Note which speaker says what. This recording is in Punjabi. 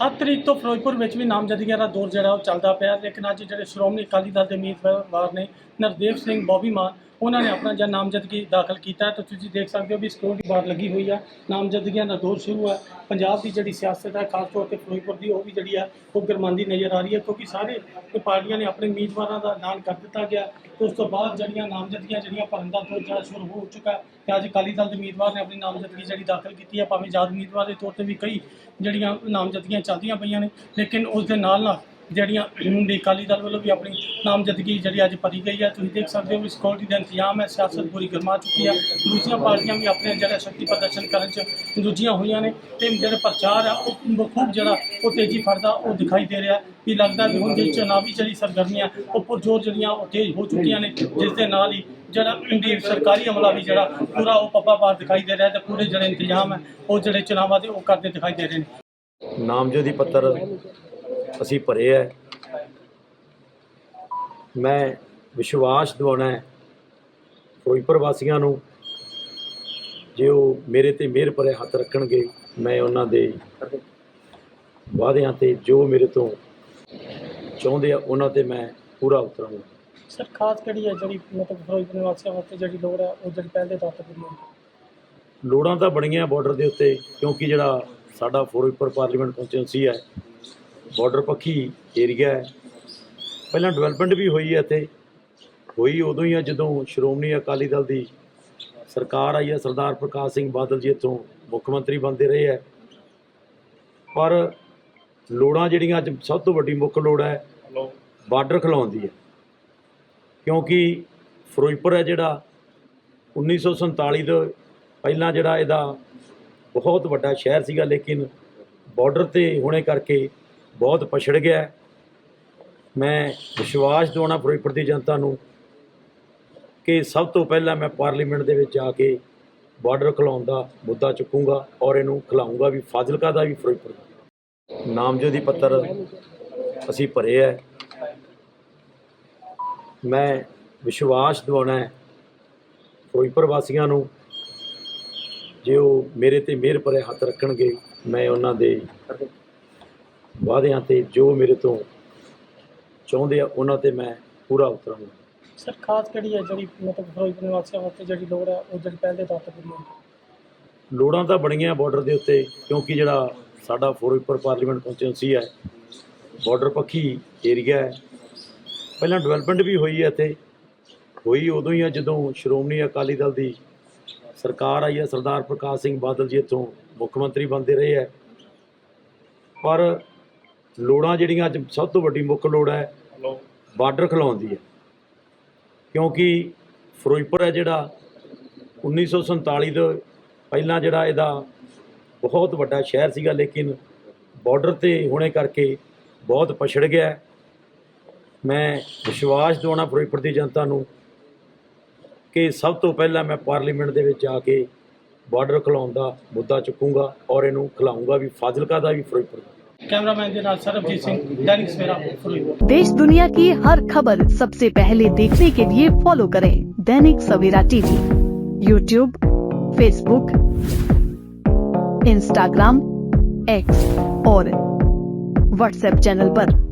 Speaker 1: ਤਰੀਕ ਤੋਂ ਫਿਰੋਜ਼ਪੁਰ ਵਿੱਚ ਵੀ ਨਾਮਜ਼ਦਗੀਆਂ ਦਾ ਦੌਰ ਜਿਹੜਾ ਉਹ ਚੱਲਦਾ ਪਿਆ। ਲੇਕਿਨ ਅੱਜ ਜਿਹੜੇ ਸ਼੍ਰੋਮਣੀ ਅਕਾਲੀ ਦਲ ਦੇ ਉਮੀਦਵਾਰ ਨੇ ਨਰਦੇਵ ਸਿੰਘ ਬੋਬੀ ਮਾਨ, ਉਹਨਾਂ ਨੇ ਆਪਣਾ ਜਨ ਨਾਮਜ਼ਦਗੀ ਦਾਖਲ ਕੀਤਾ ਹੈ। ਤਾਂ ਤੁਸੀਂ ਦੇਖ ਸਕਦੇ ਹੋ ਵੀ ਸਿਕਿਉਰਿਟੀ ਬਾਰ ਲੱਗੀ ਹੋਈ ਹੈ ਨਾਮਜ਼ਦਗੀਆਂ ਦਾ ਦੌਰ ਸ਼ੁਰੂ ਹੈ ਪੰਜਾਬ ਦੀ ਜਿਹੜੀ ਸਿਆਸਤ ਹੈ, ਖਾਸ ਤੌਰ ਤੇ ਫਿਰੋਜ਼ਪੁਰ ਦੀ, ਉਹ ਵੀ ਜਿਹੜੀ ਹੈ ਉਹ ਗਰਮਾਂਦੀ ਨਜ਼ਰ ਆ ਰਹੀ ਹੈ। ਕਿਉਂਕਿ ਸਾਰੇ ਪਾਰਟੀਆਂ ਨੇ ਆਪਣੇ ਉਮੀਦਵਾਰਾਂ ਦਾ ਐਲਾਨ ਕਰ ਦਿੱਤਾ ਗਿਆ। ਉਸ ਤੋਂ ਬਾਅਦ ਜਿਹੜੀਆਂ ਨਾਮਜ਼ਦਗੀਆਂ ਜਿਹੜੀਆਂ ਭਰਨ ਦਾ ਦੌਰ ਜਿਹੜਾ ਸ਼ੁਰੂ ਹੋ ਚੁੱਕਾ ਹੈ ਤੇ ਅੱਜ ਅਕਾਲੀ ਦਲ ਦੇ ਉਮੀਦਵਾਰ ਨੇ ਆਪਣੀ ਨਾਮਜ਼ਦਗੀ ਜਿਹੜੀ ਦਾਖਲ ਕੀਤੀ ਹੈ, ਭਾਵੇਂ ਆਜ਼ਾਦ ਉਮੀਦਵਾਰ ਦੇ ਤੌਰ ਤੇ ਵੀ ਕਈ ਜਿਹੜੀਆਂ ਨਾਮਜ਼ਦਗੀਆਂ ਚੱਲਦੀਆਂ ਪਈਆਂ ਨੇ, ਲੇਕਿਨ ਉਸ ਦੇ ਨਾਲ ਨਾਲ ਜਿਹੜੀਆਂ ਦੀ ਅਕਾਲੀ ਦਲ ਵੱਲੋਂ ਵੀ ਆਪਣੀ ਨਾਮਜ਼ਦਗੀ ਜਿਹੜੀ ਅੱਜ ਭਰੀ ਗਈ ਹੈ, ਤੁਸੀਂ ਦੇਖ ਸਕਦੇ ਹੋ ਵੀ ਸਿਕਿਉਰਿਟੀ ਦਾ ਇੰਤਜ਼ਾਮ ਹੈ, ਸਿਆਸਤ ਪੂਰੀ ਗਰਮਾ ਚੁੱਕੀ ਹੈ। ਦੂਜੀਆਂ ਪਾਰਟੀਆਂ ਵੀ ਆਪਣੇ ਜਿਹੜਾ ਸ਼ਕਤੀ ਪ੍ਰਦਰਸ਼ਨ ਕਰਨ 'ਚ ਦੂਜੀਆਂ ਹੋਈਆਂ ਨੇ ਤੇ ਜਿਹੜਾ ਪ੍ਰਚਾਰ ਆ ਉਹ ਖੂਬ ਜਿਹੜਾ ਉਹ ਤੇਜ਼ੀ ਫੜਦਾ ਉਹ ਦਿਖਾਈ ਦੇ ਰਿਹਾ ਵੀ ਲੱਗਦਾ ਵੀ ਹੁਣ ਜਿਹੜੀ ਚੁਣਾਵੀ ਜਿਹੜੀ ਸਰਗਰਮੀਆਂ, ਉਹ ਪੁਰਜੋਰ ਜਿਹੜੀਆਂ ਉਹ ਤੇਜ਼ ਹੋ ਚੁੱਕੀਆਂ ਨੇ, ਜਿਸ ਦੇ ਨਾਲ ਹੀ ਜਿਹੜਾ ਇੰਡੀ ਸਰਕਾਰੀ ਅਮਲਾ ਵੀ ਜਿਹੜਾ ਪੂਰਾ ਉਹ ਪੱਪਾ ਪਾਰ ਦਿਖਾਈ ਦੇ ਰਿਹਾ ਤੇ ਪੂਰੇ ਜਿਹੜੇ ਇੰਤਜ਼ਾਮ ਹੈ, ਉਹ ਜਿਹੜੇ ਚੁਣਾਵਾਂ ਦੇ ਉਹ ਕਰਦੇ ਦਿਖਾਈ ਦੇ ਰਹੇ ਨੇ।
Speaker 2: ਨਾਮਜ਼ਦਗੀ ਪੱਤਰ ਅਸੀਂ ਭਰੇ ਹੈ। ਮੈਂ ਵਿਸ਼ਵਾਸ ਦਿਵਾਉਣਾ ਹੈ ਫਿਰੋਜ਼ਪੁਰ ਵਾਸੀਆਂ ਨੂੰ ਜੇ ਉਹ ਮੇਰੇ ਤੇ ਮਿਹਰ ਭਰੇ ਹੱਥ ਰੱਖਣਗੇ ਮੈਂ ਉਹਨਾਂ ਦੇ ਵਾਅਦਿਆਂ ਤੇ ਜੋ ਮੇਰੇ ਤੋਂ ਚਾਹੁੰਦੇ ਆ ਉਹਨਾਂ ਤੇ ਮੈਂ ਪੂਰਾ ਉਤਰਾਂਗਾ।
Speaker 1: ਸਰ ਖਾਸ ਕਿਹੜੀ ਹੈ ਜਿਹੜੀ ਮਤਲਬ ਫਿਰੋਜ਼ਪੁਰ ਨਿਵਾਸੀਆਂ ਵਾਸਤੇ ਜਿਹੜੀ ਲੋੜ ਹੈ ਉਹ ਜਿਹੜੀ ਪਹਿਲੇ ਤੌਰ ਤੇ ਪੂਰੀ ਹੋਣੀ
Speaker 2: ਲੋੜਾਂ ਤਾਂ ਬੜੀਆਂ ਬਾਰਡਰ ਦੇ ਉੱਤੇ ਕਿਉਂਕਿ ਜਿਹੜਾ ਸਾਡਾ ਫਿਰੋਜ਼ਪੁਰ ਪਾਰਲੀਮੈਂਟ ਕੌਂਸਟੀਟਿਊਂਸੀ ਹੈ। ਬਾਰਡਰ ਪੱਖੀ ਏਰੀਆ ਹੈ। ਪਹਿਲਾਂ ਡਿਵੈਲਪਮੈਂਟ ਵੀ ਹੋਈ ਹੈ ਇੱਥੇ। ਹੋਈ ਉਦੋਂ ਹੀ ਆ ਜਦੋਂ ਸ਼੍ਰੋਮਣੀ ਅਕਾਲੀ ਦਲ ਦੀ ਸਰਕਾਰ ਆਈ ਹੈ, ਸਰਦਾਰ ਪ੍ਰਕਾਸ਼ ਸਿੰਘ ਬਾਦਲ ਜੀ ਇੱਥੋਂ ਮੁੱਖ ਮੰਤਰੀ ਬਣਦੇ ਰਹੇ ਹੈ। ਪਰ ਲੋੜਾਂ ਜਿਹੜੀਆਂ ਅੱਜ ਸਭ ਤੋਂ ਵੱਡੀ ਮੁੱਖ ਲੋੜ ਹੈ ਬਾਰਡਰ ਖਿਲਾਉਣ ਦੀ ਹੈ। ਕਿਉਂਕਿ ਫਿਰੋਜ਼ਪੁਰ ਹੈ ਜਿਹੜਾ 1947 ਤੋਂ ਪਹਿਲਾਂ ਜਿਹੜਾ ਇਹਦਾ ਬਹੁਤ ਵੱਡਾ ਸ਼ਹਿਰ ਸੀਗਾ, ਲੇਕਿਨ ਬਾਰਡਰ ਤੇ ਹੋਣੇ ਕਰਕੇ ਬਹੁਤ ਪਛੜ ਗਿਆ। ਮੈਂ ਵਿਸ਼ਵਾਸ ਦਿਵਾਉਣਾ ਫਿਰੋਜ਼ਪੁਰ ਦੀ ਜਨਤਾ ਨੂੰ ਕਿ ਸਭ ਤੋਂ ਪਹਿਲਾਂ ਮੈਂ ਪਾਰਲੀਮੈਂਟ ਦੇ ਵਿੱਚ ਆ ਕੇ ਬਾਰਡਰ ਖਿਲਾਉਣ ਦਾ ਮੁੱਦਾ ਚੁੱਕੂੰਗਾ ਔਰ ਇਹਨੂੰ ਖਿਲਾਊਂਗਾ ਵੀ ਫਾਜ਼ਿਲਕਾ ਦਾ ਵੀ ਫਿਰੋਜ਼ਪੁਰ ਦਾ। ਨਾਮਜ਼ਦਗੀ ਪੱਤਰ ਅਸੀਂ ਭਰੇ ਹੈ ਮੈਂ ਵਿਸ਼ਵਾਸ ਦਿਵਾਉਣਾ ਹੈ ਫਿਰੋਜ਼ਪੁਰ ਵਾਸੀਆਂ ਨੂੰ ਜੇ ਉਹ ਮੇਰੇ ਤੇ ਮਿਹਰ ਭਰੇ ਹੱਥ ਰੱਖਣਗੇ ਮੈਂ ਉਹਨਾਂ ਦੇ ਵਾਅਦਿਆਂ ਤੇ ਜੋ ਮੇਰੇ ਤੋਂ ਚਾਹੁੰਦੇ ਆ ਉਹਨਾਂ ਤੇ ਮੈਂ ਪੂਰਾ ਉਤਰਾਂਗਾ।
Speaker 1: ਸਰ ਖਾਸ ਕਿਹੜੀ ਹੈ ਜਿਹੜੀ ਮਤਲਬ ਫਿਰੋਜ਼ਪੁਰ ਨਿਵਾਸੀਆਂ ਵਾਸਤੇ ਜਿਹੜੀ ਲੋੜ ਹੈ ਉਹ ਜਿਹੜੀ ਪਹਿਲੇ ਤੌਰ ਤੇ ਪੂਰੀ
Speaker 2: ਲੋੜਾਂ ਤਾਂ ਬੜੀਆਂ ਬਾਰਡਰ ਦੇ ਉੱਤੇ ਕਿਉਂਕਿ ਜਿਹੜਾ ਸਾਡਾ ਫਿਰੋਜ਼ਪੁਰ ਪਾਰਲੀਮੈਂਟ ਕੌਂਸਟੀਟਿਊਂਸੀ ਹੈ ਬਾਰਡਰ ਪੱਖੀ ਏਰੀਆ ਹੈ। ਪਹਿਲਾਂ ਡਿਵੈਲਪਮੈਂਟ ਵੀ ਹੋਈ ਹੈ ਇੱਥੇ ਹੋਈ ਉਦੋਂ ਹੀ ਆ ਜਦੋਂ ਸ਼੍ਰੋਮਣੀ ਅਕਾਲੀ ਦਲ ਦੀ ਸਰਕਾਰ ਆਈ ਹੈ, ਸਰਦਾਰ ਪ੍ਰਕਾਸ਼ ਸਿੰਘ ਬਾਦਲ ਜੀ ਇੱਥੋਂ ਮੁੱਖ ਮੰਤਰੀ ਬਣਦੇ ਰਹੇ ਹੈ। ਪਰ ਲੋੜਾਂ ਜਿਹੜੀਆਂ ਅੱਜ ਸਭ ਤੋਂ ਵੱਡੀ ਮੁੱਖ ਲੋੜ ਹੈ, ਬਾਰਡਰ ਖਿਲਾਉਣ ਦੀ ਹੈ। ਕਿਉਂਕਿ ਫਿਰੋਜ਼ਪੁਰ ਹੈ ਜਿਹੜਾ 1947 ਤੋਂ ਪਹਿਲਾਂ ਜਿਹੜਾ ਇਹਦਾ ਬਹੁਤ ਵੱਡਾ ਸ਼ਹਿਰ ਸੀਗਾ, ਲੇਕਿਨ ਬਾਰਡਰ ਤੇ ਹੋਣੇ ਕਰਕੇ ਬਹੁਤ ਪਛੜ ਗਿਆ। ਮੈਂ ਵਿਸ਼ਵਾਸ ਦਿਵਾਉਣਾ ਫਿਰੋਜ਼ਪੁਰ ਦੀ ਜਨਤਾ ਨੂੰ ਕਿ ਸਭ ਤੋਂ ਪਹਿਲਾਂ ਮੈਂ ਪਾਰਲੀਮੈਂਟ ਦੇ ਵਿੱਚ ਜਾ ਕੇ ਬਾਰਡਰ ਖਿਲਾਉਣ ਦਾ ਮੁੱਦਾ ਚੁੱਕੂੰਗਾ ਔਰ ਇਹਨੂੰ ਖਿਲਾਊਂਗਾ ਵੀ ਫਾਜ਼ਿਲਕਾ ਦਾ ਵੀ ਫਿਰੋਜ਼ਪੁਰ ਦਾ
Speaker 1: ਕੈਮਰਾਮੈਨ ਦੇ ਨਾਲ ਸਰਬਜੀਤ ਸਿੰਘ ਦੈਨਿਕ ਸਵੇਰਾ ਫਿਰੋਜ਼ਪੁਰ
Speaker 3: देश दुनिया की हर खबर सबसे पहले देखने के लिए फॉलो करें Dainik Savera TV YouTube Facebook Instagram X और व्हाट्सएप चैनल पर।